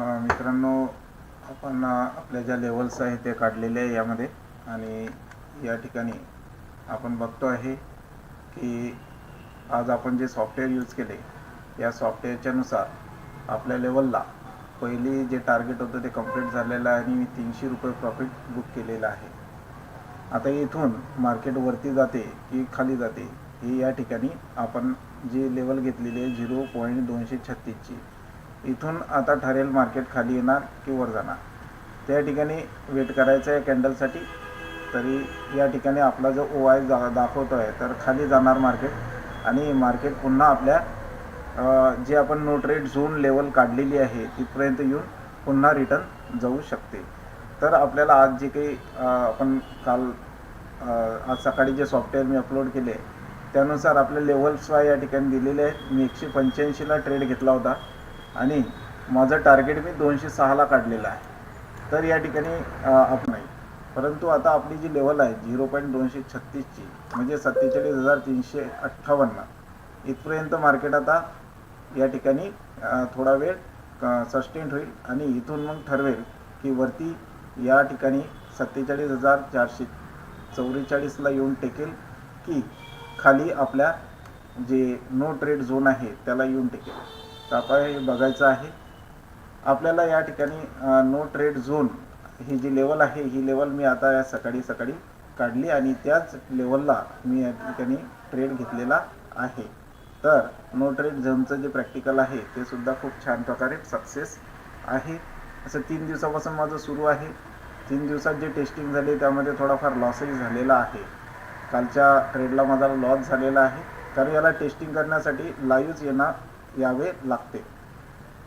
मित्रांनो आपण आपल्या ज्या लेवल्स आहेत ते काढलेले आहे यामध्ये. आणि या ठिकाणी आपण बघतो आहे की आज आपण जे सॉफ्टवेअर यूज केले या सॉफ्टवेअरच्यानुसार आपल्या लेवलला पहिली जे टार्गेट होतं ते कंप्लीट झालेलं आहे आणि मी तीनशे रुपये प्रॉफिट बुक केलेलं आहे. आता इथून मार्केट वरती जाते की खाली जाते हे या ठिकाणी आपण जी लेवल घेतलेली आहे झिरो पॉईंट दोनशे छत्तीसची. इथून आता ठरेल मार्केट खाली येणार की वर जाणार. त्या ठिकाणी वेट करायचं आहे कॅन्डलसाठी तरी या ठिकाणी आपला जो ओ आय जा दाखवतो आहे तर खाली जाणार मार्केट आणि मार्केट पुन्हा आपल्या जे आपण नो ट्रेड झोन लेवल काढलेली आहे तिथपर्यंत येऊन पुन्हा रिटर्न जाऊ शकते. तर आपल्याला आज जे काही आपण काल आज सकाळी जे सॉफ्टवेअर मी अपलोड केले त्यानुसार आपले लेवल्स या ठिकाणी दिलेले आहेत. मी एकशे पंच्याऐंशीला ट्रेड घेतला होता. आणि माझं टार्गेट मी दोनशे सहाला काढलेलं आहे. तर या ठिकाणी अप नाही. परंतु आता आपली जी लेवल आहे झिरो पॉईंट दोनशे छत्तीसची म्हणजे सत्तेचाळीस हजार तीनशे अठ्ठावन्न इथपर्यंत मार्केट आता या ठिकाणी थोडा वेळ सस्टेंट होईल आणि इथून मग ठरवेल की वरती या ठिकाणी सत्तेचाळीस हजार चारशे चौवेचाळीसला येऊन टेकेल की खाली आपल्या जे नो ट्रेड झोन आहे त्याला येऊन टेकेल. तर हे बघायचं आहे. आपल्याला या ठिकाणी नो ट्रेड झोन ही जी लेवल आहे ही लेवल मी आता या सकाळी सकाळी काढली आणि त्याच लेवलला मी या ठिकाणी ट्रेड घेतलेला आहे. तर नो ट्रेड झोनचं जे प्रॅक्टिकल आहे ते सुद्धा खूप छान प्रकारे सक्सेस आहे. असं तीन दिवसापासून माझं सुरू आहे. तीन दिवसात जे टेस्टिंग झाले त्यामध्ये थोडाफार लॉसही झालेला आहे. कालच्या ट्रेडला माझा लॉस झालेला आहे. कारण याला टेस्टिंग करण्यासाठी लाईव्हच येणार यावे लागते.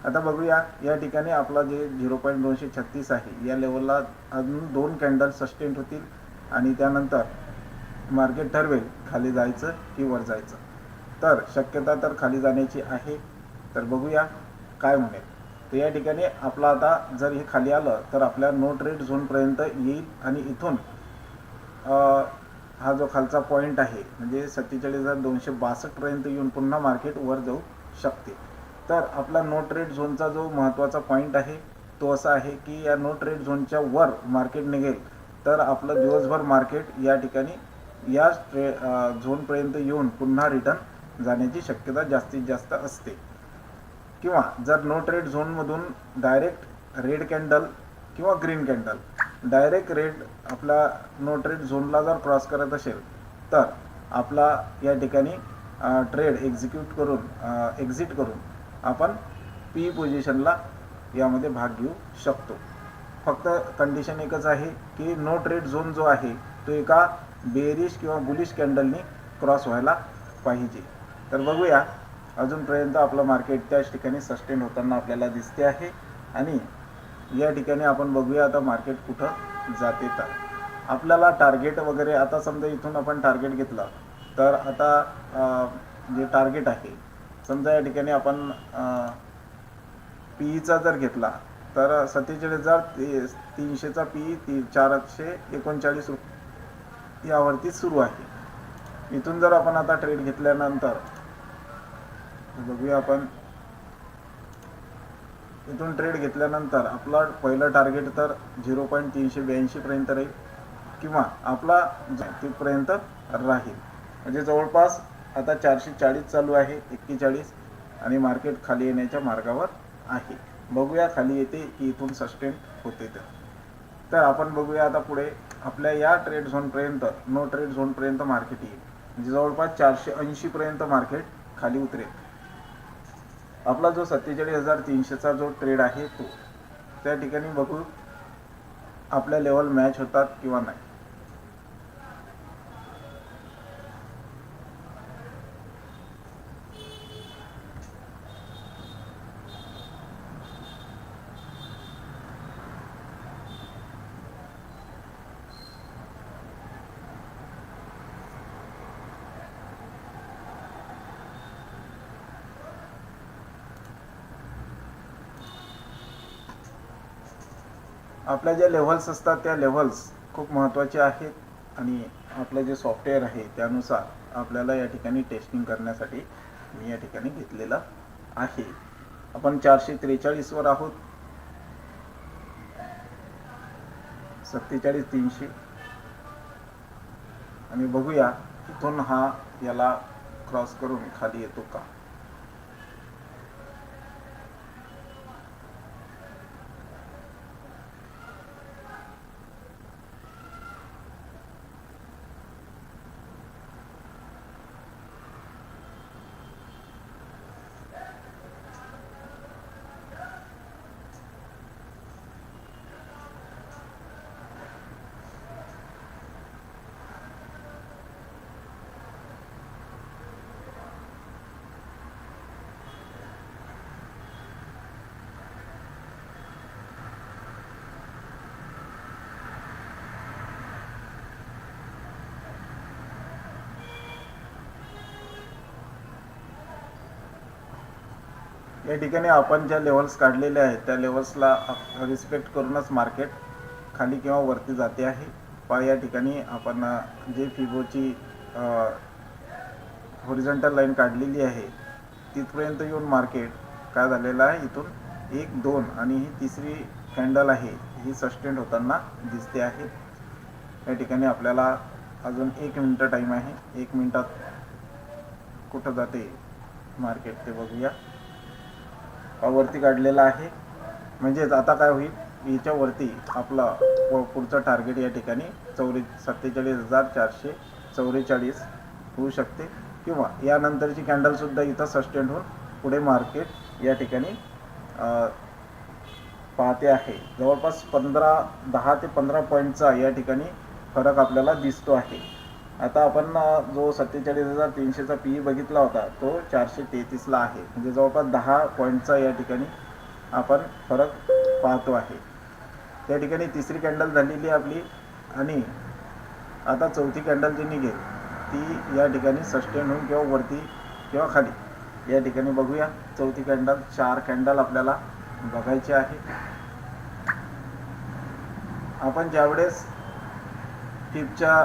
आता बघूया या ठिकाणी आपला जे झिरो पॉईंट दोनशे छत्तीस आहे या लेवलला अजून दोन कॅन्डल सस्टेंट होतील आणि त्यानंतर मार्केट ठरवेल खाली जायचं की वर जायचं. तर शक्यता तर खाली जाण्याची आहे. तर बघूया काय म्हणेल. तर या ठिकाणी आपला आता जर हे खाली आलं तर आपल्या नो ट्रेड झोनपर्यंत येईल आणि इथून हा जो खालचा पॉईंट आहे म्हणजे सत्तेचाळीस हजार दोनशे बासष्टपर्यंत येऊन पुन्हा मार्केट वर जाऊ. शकते. तर आपला नो ट्रेड झोनचा जो महत्त्वाचा पॉईंट आहे तो असा आहे की या नो ट्रेड झोनच्या वर मार्केट निघेल तर आपलं दिवसभर मार्केट या ठिकाणी या ट्रे झोनपर्यंत येऊन पुन्हा रिटर्न जाण्याची शक्यता जास्तीत जास्त असते. किंवा जर नो ट्रेड झोनमधून डायरेक्ट रेड कॅन्डल किंवा ग्रीन कॅन्डल डायरेक्ट रेड आपला नो ट्रेड झोनला जर क्रॉस करत असेल तर आपला या ठिकाणी ट्रेड एक्झिक्यूट करून एक्झिट करून आपण पी पोझिशनला यामध्ये भाग घेऊ शकतो. फक्त कंडिशन एकच आहे की नो ट्रेड झोन जो आहे तो एका बेरिश किंवा बुलिश कॅन्डलनी क्रॉस व्हायला पाहिजे. तर बघूया अजूनपर्यंत आपलं मार्केट त्याच ठिकाणी सस्टेन होताना आपल्याला दिसते आहे आणि या ठिकाणी आपण बघूया आता मार्केट कुठं जाते तर. आपल्याला टार्गेट वगैरे आता समजा इथून आपण टार्गेट घेतलं तर आता जे टार्गेट आहे समजा या ठिकाणी आपण पीईचा जर घेतला तर सत्तेचाळीस हजार ते तीनशेचा पी ती चारशे एकोणचाळीस रुप यावरती सुरू आहे. इथून जर आपण आता ट्रेड घेतल्यानंतर बघूया आपण. इथून ट्रेड घेतल्यानंतर आपला पहिलं टार्गेट तर झिरो पॉईंट तीनशे ब्याऐंशीपर्यंत राहील किंवा आपला तिथपर्यंत राहील. म्हणजे जवळपास आता चारशे चाळीस चालू आहे एक्केचाळीस आणि मार्केट खाली येण्याच्या मार्गावर आहे. बघूया खाली येते की इथून सस्टेन होते तर तर आपण बघूया आता पुढे आपल्या या ट्रेड झोनपर्यंत नो ट्रेड झोनपर्यंत मार्केट येईल. म्हणजे जवळपास चारशे ऐंशीपर्यंत मार्केट खाली उतरेल. आपला जो सत्तेचाळीस हजार तीनशेचा जो ट्रेड आहे तो त्या ठिकाणी बघू आपल्या लेवल मॅच होतात किंवा नाही. आपल्या ज्या लेव्हल्स असतात त्या लेव्हल्स खूप महत्त्वाचे आहेत. आणि आपलं जे सॉफ्टवेअर आहे त्यानुसार आपल्याला या ठिकाणी टेस्टिंग करण्यासाठी मी या ठिकाणी घेतलेलं आहे. आपण चारशे त्रेचाळीसवर आहोत. सत्तेचाळीस तीनशे. आणि बघूया इथून हा याला क्रॉस करून खाली येतो का? या ठिकाणी आपण ज्या लेवल्स काढलेल्या आहेत त्या लेवल्सला रिस्पेक्ट करूनच मार्केट खाली किंवा वरती जाते आहे. पा या ठिकाणी आपण जे फिबोची हॉरिझॉन्टल लाईन काढलेली आहे तिथपर्यंत येऊन मार्केट काय झालेलं आहे? इथून एक दोन आणि ही तिसरी कॅन्डल आहे ही सस्टेंड होताना दिसते आहे. या ठिकाणी आपल्याला अजून एक मिनटं टाईम आहे. एक मिनटात कुठं जाते मार्केट ते बघूया. वरती काढलेला आहे. म्हणजेच आता काय होईल? याच्यावरती आपला प- पुढचं टार्गेट या ठिकाणी चौरे सत्तेचाळीस हजार चारशे चौवेचाळीस होऊ शकते. किंवा यानंतरची कॅन्डलसुद्धा इथं सस्टेंड होऊन पुढे मार्केट या ठिकाणी पाहते आहे. जवळपास पंधरा दहा ते पंधरा पॉईंटचा या ठिकाणी फरक आपल्याला दिसतो आहे. आता आपण जो सत्तेचाळीस हजार तीनशेचा पी बघितला होता तो चारशे तेहतीसला आहे. म्हणजे जवळपास दहा पॉईंटचा या ठिकाणी आपण फरक पाहतो आहे. त्या ठिकाणी तिसरी कॅन्डल झालेली आहे आपली आणि आता चौथी कॅन्डल जी निघेल ती या ठिकाणी सस्टेन होऊन किंवा वरती किंवा खाली या ठिकाणी बघूया. चौथी कॅन्डल चार कॅन्डल आपल्याला बघायचे आहे. आपण ज्यावेळेस टिपच्या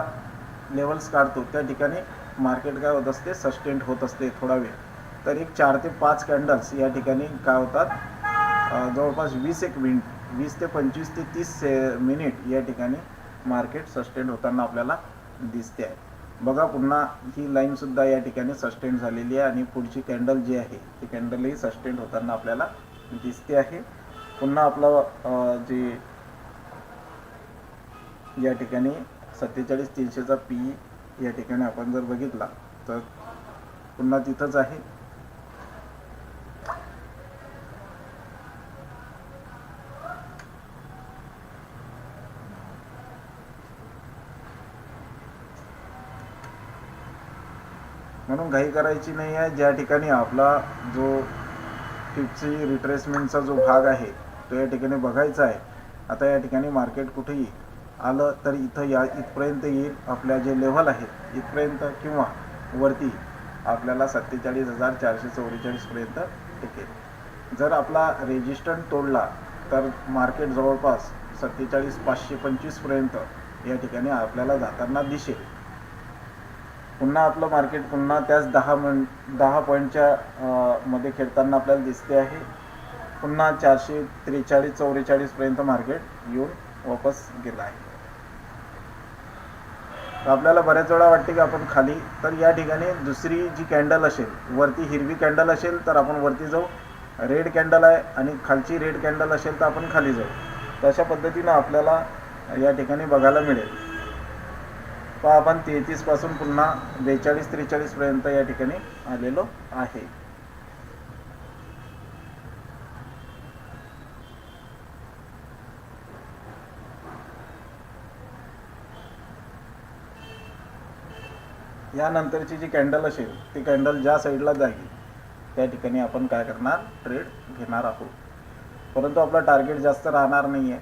लेवल्स काढतो. त्या ठिकाणी मार्केट काय होत असते? सस्टेंट होत असते थोडा वेळ. तर एक चार ते पाच कॅन्डल्स या ठिकाणी काय होतात? जवळपास वीस एक मिनिट वीस ते पंचवीस ते तीस से- मिनिट या ठिकाणी मार्केट सस्टेंड होताना आपल्याला दिसते आहे. बघा पुन्हा ही लाईनसुद्धा या ठिकाणी सस्टेंड झालेली आहे आणि पुढची कॅन्डल जी आहे ती कॅन्डलही सस्टेंड होताना आपल्याला दिसते आहे. पुन्हा आपलं जे या ठिकाणी सत्तेचाळीस तीनशेचा पी या ठिकाणी आपण जर बघितला तर पुन्हा तिथंच आहे. म्हणून घाई करायची नाही आहे ज्या ठिकाणी आपला जो टिपची रिट्रेसमेंटचा जो भाग आहे तो या ठिकाणी बघायचा आहे. आता या ठिकाणी मार्केट कुठेही आलं तर इथं या इथपर्यंत येईल. आपल्या जे लेव्हल आहेत इथपर्यंत किंवा वरती आपल्याला सत्तेचाळीस हजार चारशे चौवेचाळीसपर्यंत टिकेल. जर आपला रेजिस्टंट तोडला तर मार्केट जवळपास सत्तेचाळीस पाचशे पंचवीसपर्यंत या ठिकाणी आपल्याला जाताना दिसेल. पुन्हा आपलं मार्केट पुन्हा त्याच दहा मिन दहा पॉईंटच्या मध्ये खेळताना आपल्याला दिसते आहे. पुन्हा चारशे त्रेचाळीस चौवेचाळीसपर्यंत मार्केट येऊन वापस गेलं आहे. तर आपल्याला बऱ्याच वेळा वाटते की आपण खाली तर या ठिकाणी दुसरी जी कॅन्डल असेल वरती हिरवी कॅन्डल असेल तर आपण वरती जाऊ. रेड कॅन्डल आहे आणि खालची रेड कॅन्डल असेल तर आपण खाली जाऊ. तर अशा पद्धतीनं आपल्याला या ठिकाणी बघायला मिळेल. पहा आपण तेहतीसपासून पुन्हा बेचाळीस त्रेचाळीसपर्यंत या ठिकाणी आलेलो आहे. यानंतरची जी कॅन्डल असेल ती कॅन्डल ज्या साईडला जाईल त्या ठिकाणी आपण काय करणार? ट्रेड घेणार आहोत. परंतु आपला टार्गेट जास्त राहणार नाही आहे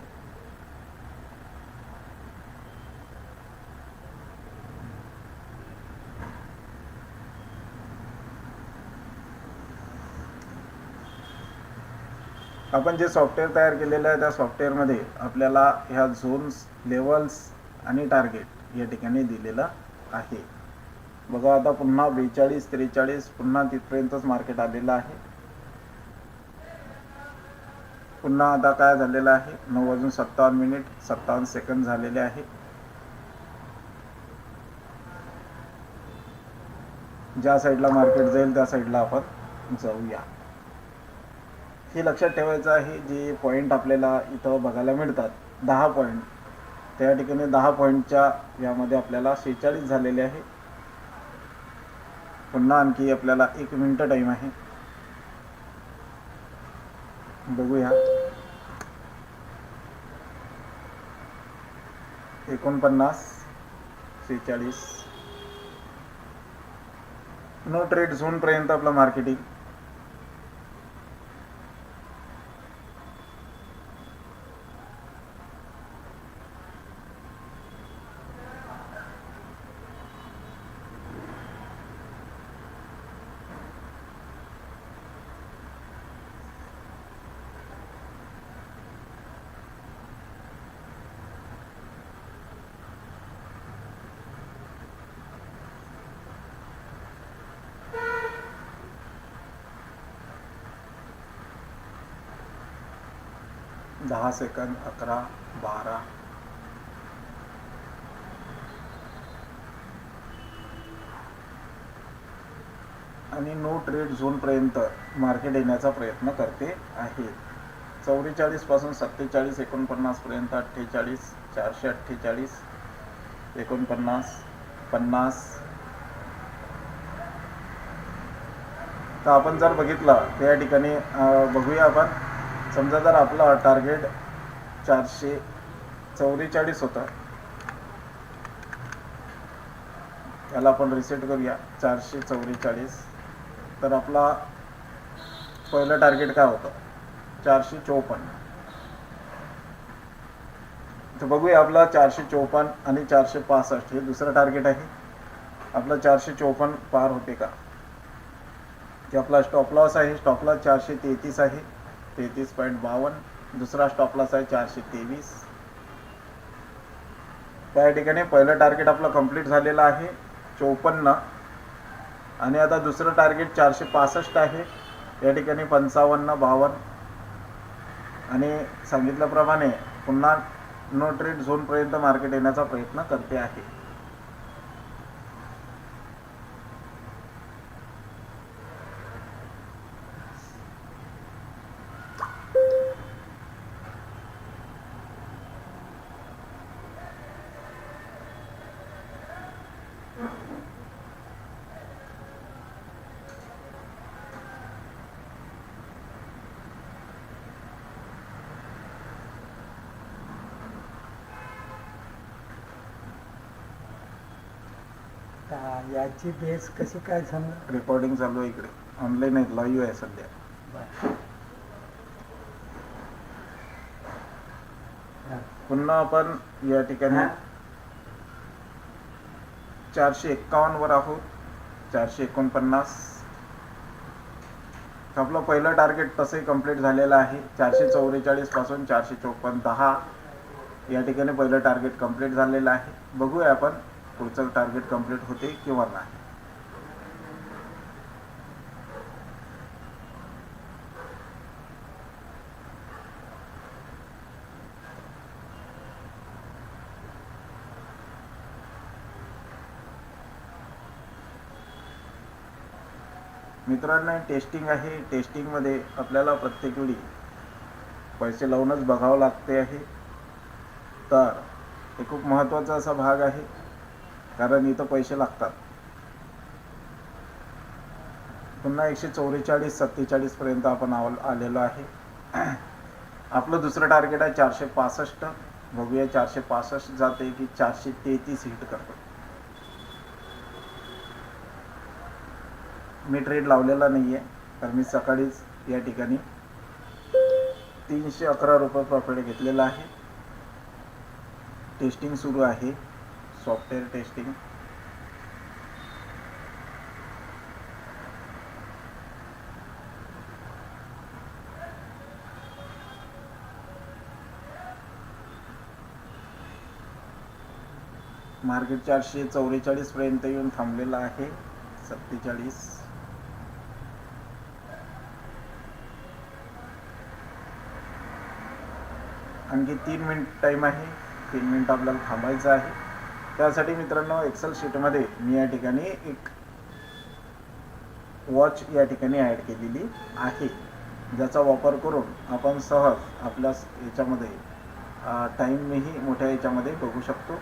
आपण जे सॉफ्टवेअर तयार केलेलं आहे त्या सॉफ्टवेअरमध्ये आपल्याला ह्या झोन्स लेवल्स आणि टार्गेट या ठिकाणी दिलेलं आहे. बघा आता पुन्हा बेचाळीस त्रेचाळीस पुन्हा तिथपर्यंतच मार्केट आलेलं आहे. पुन्हा आता काय झालेलं आहे? नऊ वाजून सत्तावन्न मिनिट सत्तावन्न सेकंद झालेले आहे. ज्या साईडला मार्केट जाईल त्या साईडला आपण जाऊया. हे लक्षात ठेवायचं आहे जे पॉईंट आपल्याला इथं बघायला मिळतात दहा पॉईंट त्या ठिकाणी दहा पॉईंटच्या यामध्ये आपल्याला शेहेचाळीस झालेले आहे. पुन्हा आणखी आपल्याला एक मिनिट टाईम आहे. बघूया. एकोणपन्नास सेहेचाळीस. नो ट्रेड झोनपर्यंत आपलं मार्केटिंग दहा सेकंद अकरा बारा. आणि नो ट्रेड झोनपर्यंत मार्केट येण्याचा प्रयत्न करते आहे. चौवेचाळीसपासून सत्तेचाळीस एकोणपन्नासपर्यंत अठ्ठेचाळीस चारशे अठ्ठेचाळीस एकोणपन्नास पन्नास. तर आपण जर बघितलं त्या ठिकाणी बघूया आपण. समजा जर आपला टार्गेट चारशे चौवेचाळीस होतं त्याला आपण रिसेट करूया चारशे चौवेचाळीस. तर आपला पहिलं टार्गेट काय होतं? चारशे चोपन्न. तर बघूया आपला चारशे चोपन्न आणि चारशे पासष्ट हे दुसरं टार्गेट आहे. आपलं चारशे चोपन्न पार होते का? की आपला स्टॉप लॉस आहे स्टॉप लॉस चारशे तेहतीस आहे. तेहतीस पॉईंट बावन्न दुसरा स्टॉपलाच आहे चारशे तेवीस. त्या ठिकाणी पहिलं टार्गेट आपलं कंप्लीट झालेलं आहे चोपन्न. आणि आता दुसरं टार्गेट चारशे पासष्ट आहे या ठिकाणी पंचावन्न बावन्न आणि सांगितल्याप्रमाणे पुन्हा नो ट्रेड झोनपर्यंत मार्केट येण्याचा प्रयत्न करते आहे. याची बेस कशी काय समजा रेकॉर्डिंग चालू आहे इकडे. ऑनलाईन आहे लाईव्ह आहे सध्या. हा. पुन्हा आपण या ठिकाणी हा? चारशे एक्कावन्न वर आहोत. चारशे एकोणपन्नास. आपलं पहिलं टार्गेट तसंही कंप्लीट झालेलं आहे. चारशे चौवेचाळीसपासून चारशे चोपन्न दहा. या ठिकाणी पहिलं टार्गेट कंप्लीट झालेलं आहे. बघूया आपण. पुढचं टार्गेट कंप्लीट होते किंवा नाही. मित्रांनो टेस्टिंग आहे. टेस्टिंगमध्ये आपल्याला प्रत्येक वेळी पैसे लावूनच बघावं लागते आहे. तर हे खूप महत्त्वाचा असा भाग आहे. कारण इथं पैसे लागतात. पुन्हा एकशे चौवेचाळीस सत्तेचाळीसपर्यंत आपण आव आलेलो आहे. आपलं दुसरं टार्गेट आहे चारशे पासष्ट. बघूया चारशे पासष्ट जाते की चारशे तेहतीस हिट करतो. मी ट्रेड लावलेला नाही आहे तर मी सकाळीच या ठिकाणी तीनशे अकरा रुपये प्रॉफिट घेतलेला आहे. टेस्टिंग सुरू आहे. सॉफ्टवेअर टेस्टिंग मार्केट चारशे चौवेचाळीस पर्यंत येऊन थांबलेला आहे. सत्तेचाळीस. आणखी तीन मिनिट टाईम आहे. तीन मिनिट आपल्याला थांबायचं आहे. त्यासाठी मित्रांनो एक्सेल शीटमध्ये मी या ठिकाणी एक वॉच या ठिकाणी ॲड केलेली आहे. ज्याचा वापर करून आपण सहज आपल्या याच्यामध्ये टाईमही मोठ्या याच्यामध्ये बघू शकतो.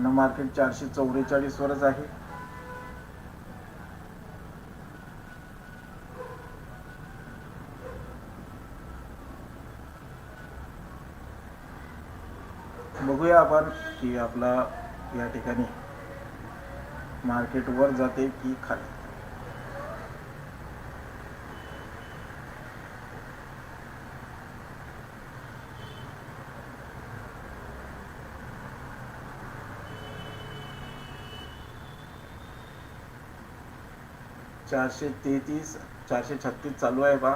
पुन्हा मार्केट चारशे चौवेचाळीस वरच आहे. बघूया आपण की आपला या ठिकाणी मार्केट वर जाते की खाली. चारशे तेहतीस चारशे छत्तीस चालू आहे बा.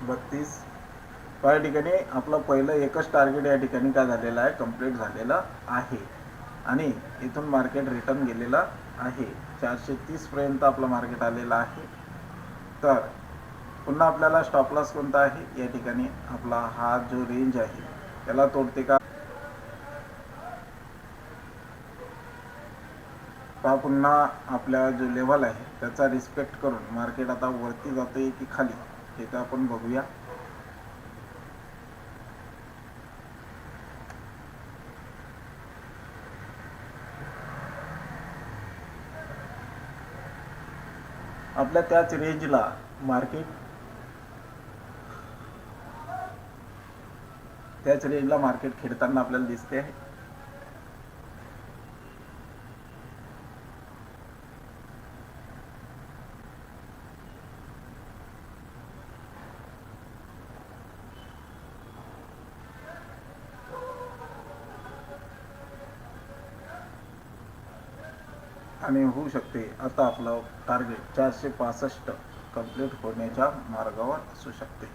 बत्तीस. या ठिकाणी आपलं पहिलं एकच टार्गेट या ठिकाणी काय झालेलं आहे? कंप्लीट झालेलं आहे. आणि इथून मार्केट रिटर्न गेलेलं आहे. चारशे तीसपर्यंत आपलं मार्केट आलेलं आहे. तर पुन्हा आपल्याला स्टॉप लॉस कोणता आहे? या ठिकाणी आपला हा जो रेंज आहे त्याला तोडते का? पुन्हा आपल्या जो लेवल आहे त्याचा रिस्पेक्ट करून मार्केट आता वरती जाते की खाली हे तर आपण बघूया. आपल्या त्याच रेंजला मार्केट त्याच रेंजला मार्केट खेळताना आपल्याला दिसते. आहे आणि होऊ शकते आता आपलं टार्गेट चारशे पासष्ट कंप्लीट होण्याच्या मार्गावर असू शकते.